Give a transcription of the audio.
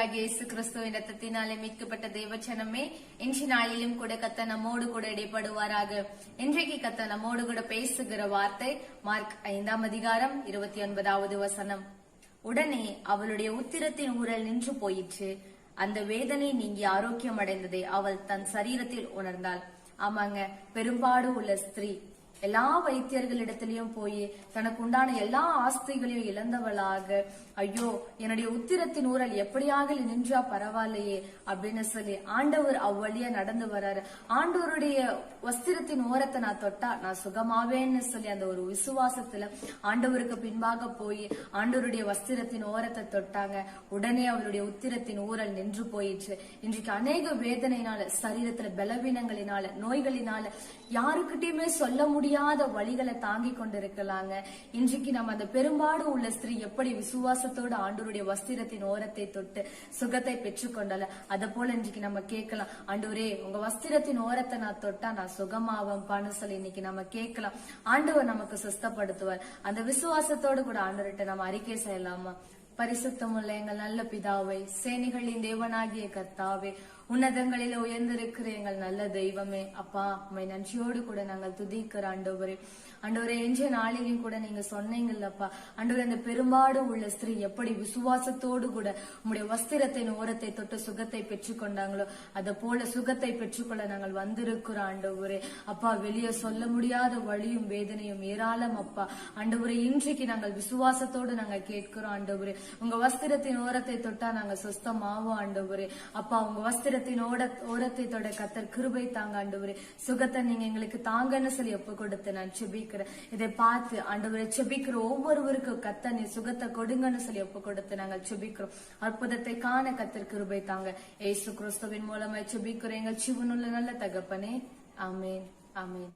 ஆண்டவராகிய இயேசு கிறிஸ்துவின் ரத்தத்தினாலே மீட்கப்பட்ட தேவச்சனமே இன்று நாளிலும் கூட கத்த நம்மோடு கூட இடைப்படுவாராக. இன்றைக்கு கத்த நம்மோடு கூட பேசுகிற வார்த்தை மார்க் ஐந்தாம் அதிகாரம் இருபத்தி ஒன்பதாவது வசனம். உடனே அவளுடைய உத்திரத்தின் ஊரல் நின்று போயிற்று. அந்த வேதனை நீங்கி ஆரோக்கியம் அடைந்ததை அவள் தன் சரீரத்தில் உணர்ந்தாள். ஆமாங்க பெரும்பாடு உள்ள ஸ்திரீ எல்லா வைத்தியர்களிடத்திலையும் போய் தனக்கு உண்டான எல்லா ஆஸ்திகளையும் இழந்தவளாக ஐயோ என்னுடைய உத்திரத்தின் ஊரல் எப்படியாக நின்றா பரவாயில்லையே அப்படின்னு சொல்லி ஆண்டவர் அவ்வழியா நடந்து வர்றாரு ஆண்டவருடைய வஸ்திரத்தின் ஓரத்தை நான் தொட்டா நான் சுகமாவேன்னு சொல்லி அந்த ஒரு விசுவாசத்துல ஆண்டவருக்கு பின்பாக போய் ஆண்டவருடைய வஸ்திரத்தின் ஓரத்தை தொட்டாங்க. உடனே அவருடைய உத்திரத்தின் ஊரல் நின்று போயிடுச்சு இன்றைக்கு அநேக வேதனையினால சரீரத்துல பலவீனங்களினால நோய்களினால யாருக்கிட்டயுமே சொல்ல முடியும் முடியாத வழிகளை தாங்கி கொண்டிருக்கலாங்க. இன்றைக்கு நம்ம அந்த பெரும்பாடு உள்ள ஸ்திரீ எப்படி விசுவாசத்தோட ஆண்டோருடைய வஸ்திரத்தின் ஓரத்தை தொட்டு சுகத்தை பெற்றுக்கொண்டால அத போல இன்றைக்கு நம்ம கேட்கலாம். ஆண்டவரே உங்க வஸ்திரத்தின் ஓரத்தை நான் தொட்டா நான் சுகமாவம்பான்னு சொல்லி இன்னைக்கு நம்ம கேட்கலாம். ஆண்டவர் நமக்கு சுஸ்தப்படுத்துவார். அந்த விசுவாசத்தோடு கூட ஆண்டவர்கிட்ட நம்ம அறிக்கை செய்யலாமா? பரிசுத்தமுள்ள எங்கள் நல்ல பிதாவை சேனைகளின் தேவனாகிய கர்த்தாவே உன்னதங்களில உயர்ந்திருக்கிற எங்கள் நல்ல தெய்வமே. அப்பா உண்மை நன்றியோடு கூட நாங்கள் துதிக்கிற ஆண்டவரே. ஆண்டவரே எஞ்ச நாளிலையும் கூட நீங்க சொன்னீங்கல்லப்பா ஆண்டவரே அந்த பெரும்பாடு உள்ள ஸ்திரீ எப்படி விசுவாசத்தோடு கூட உங்களுடைய வஸ்திரத்தின் ஓரத்தை தொட்டு சுகத்தை பெற்றுக்கொண்டாங்களோ அதை போல சுகத்தை பெற்றுக்கொள்ள நாங்கள் வந்திருக்கிறோம் ஆண்டவரே. அப்பா வெளியே சொல்ல முடியாத வழியும் வேதனையும் ஏராளம் அப்பா. ஆண்டவரே இன்றைக்கு நாங்கள் விசுவாசத்தோடு நாங்கள் கேட்கிறோம் ஆண்டவரே. உங்க வஸ்திரத்தின் ஓரத்தை தொட்டா நாங்க சுஸ்தமாவோம் ஆண்டவரே. அப்பா உங்க வஸ்திர வஸ்திரத்தின் ஓட ஓரத்தை தொட கத்தர் கிருபை தாங்க ஆண்டவரே சுகத்தை நீங்க எங்களுக்கு தாங்கன்னு சொல்லி ஒப்பு கொடுத்து நான் செபிக்கிறேன். இதை பார்த்து ஆண்டவரை செபிக்கிற ஒவ்வொருவருக்கும் கத்த நீ சுகத்தை கொடுங்கன்னு சொல்லி ஒப்பு கொடுத்து நாங்கள் செபிக்கிறோம். அற்புதத்தை காண கத்தர் கிருபை தாங்க. ஏசு கிறிஸ்துவின் மூலமாய் செபிக்கிறோம். எங்கள் சிவனுள்ள நல்ல தகப்பனே. ஆமேன். ஆமேன்.